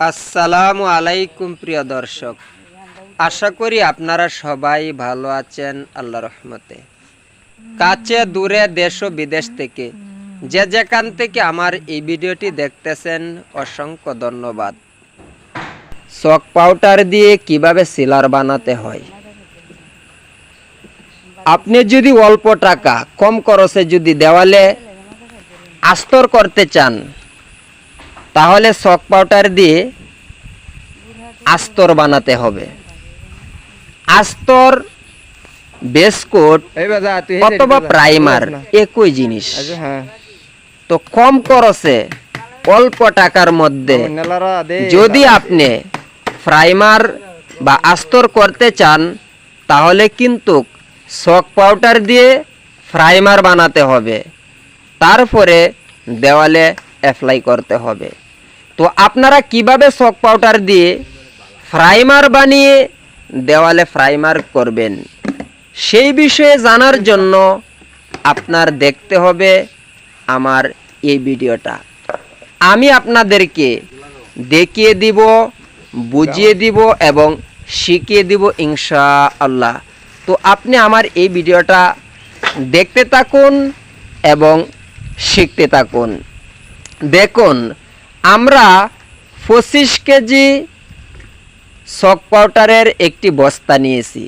আসসালামু আলাইকুম, প্রিয় দর্শক। আশা করি আপনারা সবাই ভালো আছেন, আল্লাহ রহমতে। কাছে, দূরে, দেশ ও বিদেশ থেকে যে যেখান থেকে আমার এই ভিডিওটি দেখতেছেন, অসংখ্য ধন্যবাদ। চক পাউডার দিয়ে কীভাবে সিলার বানাতে হয়? আপনি যদি অল্প টাকা কম খরচে যদি দেওয়ালে আস্তর করতে চান তাহলে চক পাউডার দিয়ে আস্তর বানাতে হবে। আস্তর বেসকোট অথবা প্রাইমার একই জিনিস। হ্যাঁ। তো কম খরচে অল্প টাকার মধ্যে যদি আপনি প্রাইমার বা আস্তর করতে চান তাহলে কিন্তু চক পাউডার দিয়ে প্রাইমার বানাতে হবে। তারপরে দেওয়ালে অ্যাপ্লাই করতে হবে। তো আপনারা কীভাবে চক পাউডার দিয়ে প্রাইমার বানিয়ে দেওয়ালে প্রাইমার করবেন, সেই বিষয়ে জানার জন্য আপনার দেখতে হবে আমার এই ভিডিওটা। আমি আপনাদেরকে দেখিয়ে দিব, বুঝিয়ে দিব এবং শিখিয়ে দিব ইনশা আল্লাহ তো আপনি আমার এই ভিডিওটা দেখতে থাকুন এবং শিখতে থাকুন। দেখুন আমরা পঁচিশ কেজি চক পাউডারের একটি বস্তা নিয়েছি।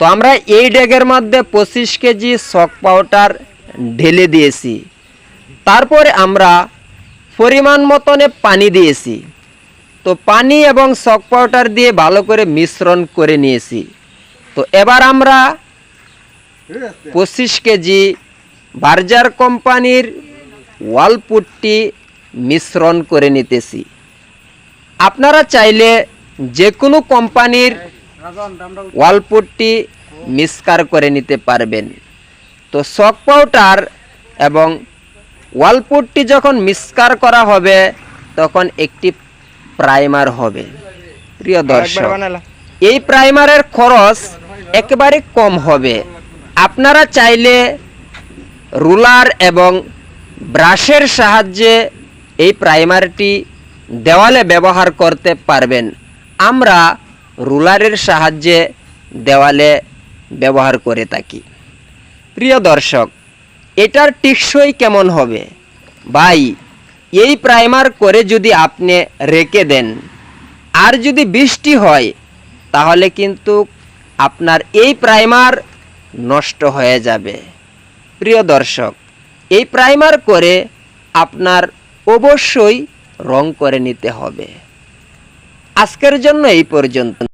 তো আমরা এই ড্যাগের মধ্যে পঁচিশ কেজি চক পাউডার ঢেলে দিয়েছি। তারপরে আমরা পরিমাণ মতনে পানি দিয়েছি। তো পানি এবং চক পাউডার দিয়ে ভালো করে মিশ্রণ করে নিয়েছি। তো এবার আমরা পঁচিশ কেজি বার্জার কোম্পানির ওয়ালপুটটি মিশ্রণ করে নিতেছি। আপনারা চাইলে যে কোনো কোম্পানির ওয়ালপুটটি মিসকার করে নিতে পারবেন। তো চক পাউডার এবং ওয়ালপুটটি যখন মিসকার করা হবে তখন একটি প্রাইমার হবে। প্রিয় দর্শক এই প্রাইমারের খরচ একেবারে কম হবে। আপনারা চাইলে রুলার এবং ব্রাশের সাহায্যে এই প্রাইমারটি দেওয়ালে ব্যবহার করতে পারবেন। আমরা রুলারের সাহায্যে দেওয়ালে ব্যবহার করে থাকি। প্রিয় দর্শক, এটার টিকসই কেমন হবে? ভাই, এই প্রাইমার করে যদি আপনি রেখে দেন, আর যদি বৃষ্টি হয়, তাহলে কিন্তু আপনার এই প্রাইমার নষ্ট হয়ে যাবে। প্রিয় দর্শক, এই প্রাইমার করে আপনার অবশ্যই রং করে নিতে হবে। আজকের জন্য এই পর্যন্ত।